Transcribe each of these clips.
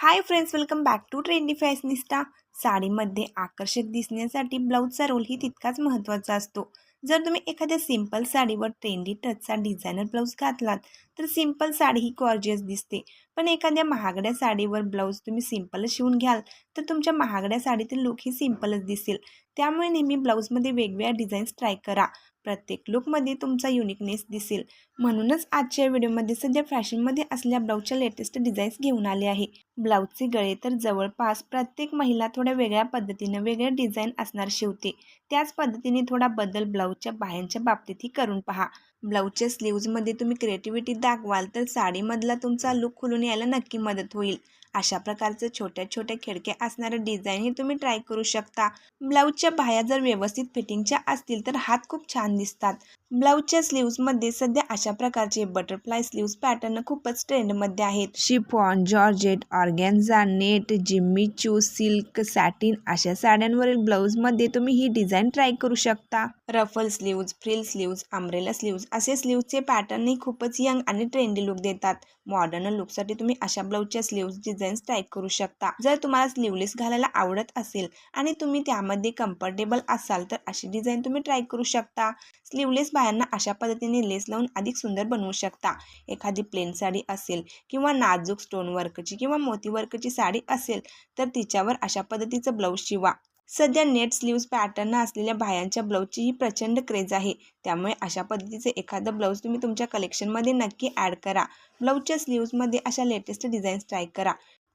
Hi friends welcome back to trendy fashionista साडीमध्ये आकर्षक दिसण्यासाठी ब्लाऊजचा रोल ही तितकाच महत्त्वाचा असतो. जर तुम्ही एखाद्या सिंपल साडीवर ट्रेंडी टचचा डिझायनर ब्लाऊज घातलात तर सिंपल साडी ही गॉर्जियस दिसते. पण एखाद्या महागड्या साडीवर ब्लाऊज तुम्ही सिंपलच शिवून घ्याल तर तुमच्या महागड्या साडीतील लुक ही सिंपलच दिसेल. त्यामुळे नेहमी ब्लाऊजमध्ये वेगवेगळ्या डिझाईन्स ट्राय करा. प्रत्येक लुकमध्ये तुमचा युनिकनेस दिसेल. म्हणूनच आजच्या व्हिडिओमध्ये सध्या फॅशनमध्ये असलेल्या ब्लाऊजच्या लेटेस्ट डिझाईन्स घेऊन आले आहे. ब्लाऊजचे गळे तर जवळपास प्रत्येक महिला थोड्या वेगळ्या पद्धतीनं वेगळ्या डिझाईन असणार शिवते. त्याच पद्धतीने थोडा बदल ब्लाऊजच्या बाह्यांच्या बाबतीतही करून पहा. ब्लाऊजच्या स्लीव्जमध्ये तुम्ही क्रिएटिव्हिटी दाखवाल तर साडीमधला तुमचा लुक खुलून यायला नक्की मदत होईल. अशा प्रकारचं छोट्या छोट्या खिडक्या असणारे डिझाईनही तुम्ही ट्राय करू शकता. ब्लाऊजच्या बाह्या जर व्यवस्थित फिटिंगच्या असतील तर हात खूप छान दिसतात. ब्लाऊजच्या स्लीव्जमध्ये सध्या अशा प्रकारचे बटरफ्लाय स्लीव्ज पॅटर्न खूपच ट्रेंडमध्ये आहेत. Chiffon georgette organza net Jimmy Choo silk satin अशा साड्यांवरील ब्लाऊजमध्ये तुम्ही ही डिझाईन ट्राय करू शकता. Ruffle sleeves frill sleeves umbrella sleeves असे स्लीव्जचे पॅटर्नही खूपच यंग आणि ट्रेंडी लुक देतात. मॉडर्न लुकसाठी तुम्ही अशा ब्लाऊजच्या स्लीव्ज डिझाईन्स ट्राय करू शकता. जर तुम्हाला स्लीवलेस घालायला आवडत असेल आणि तुम्ही त्यामध्ये कम्फर्टेबल असाल तर अशी डिझाईन तुम्ही ट्राय करू शकता. स्लीवलेस बायांना अशा पद्धतीने लेस लावून अधिक सुंदर बनवू शकता. एखादी प्लेन साडी असेल किंवा नाजूक स्टोन वर्कची किंवा मोती वर्कची साडी असेल तर तिच्यावर अशा पद्धतीचं ब्लाऊज शिवा. सध्या नेट स्लीव्ज पॅटर्न असलेल्या बायांच्या ब्लाऊजची ही प्रचंड क्रेज आहे. त्यामुळे अशा पद्धतीचे एखादं ब्लाऊज तुम्ही तुमच्या कलेक्शनमध्ये नक्की ॲड करा. ब्लाऊजच्या स्लीव्जमध्ये अशा लेटेस्ट डिझाईन्स ट्राय करा.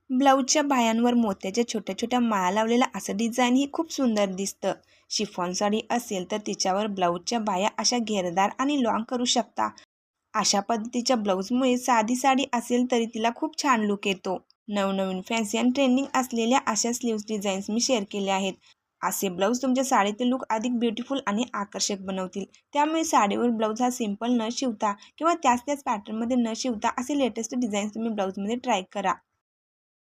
ब्लाऊजच्या बायांवर मोत्याच्या छोट्या छोट्या माळा लावलेला असं डिझाईन ही खूप सुंदर दिसतं. शिफॉन साडी असेल तर तिच्यावर ब्लाऊजच्या बाया अशा घेरदार आणि लॉंग करू शकता. अशा पद्धतीच्या ब्लाऊजमुळे साधी साडी असेल तरी तिला खूप छान लुक येतो. नवनवीन फॅन्सी आणि ट्रेंडिंग असलेल्या अशा स्लीव्ज डिझाईन्स मी शेअर केले आहेत. असे ब्लाऊज तुमच्या साडीतील लुक अधिक ब्युटिफुल आणि आकर्षक बनवतील. त्यामुळे साडीवर ब्लाऊज हा सिंपल न शिवता किंवा त्याच त्याच पॅटर्नमध्ये न शिवता असे लेटेस्ट डिझाईन्स तुम्ही ब्लाऊजमध्ये ट्राय करा.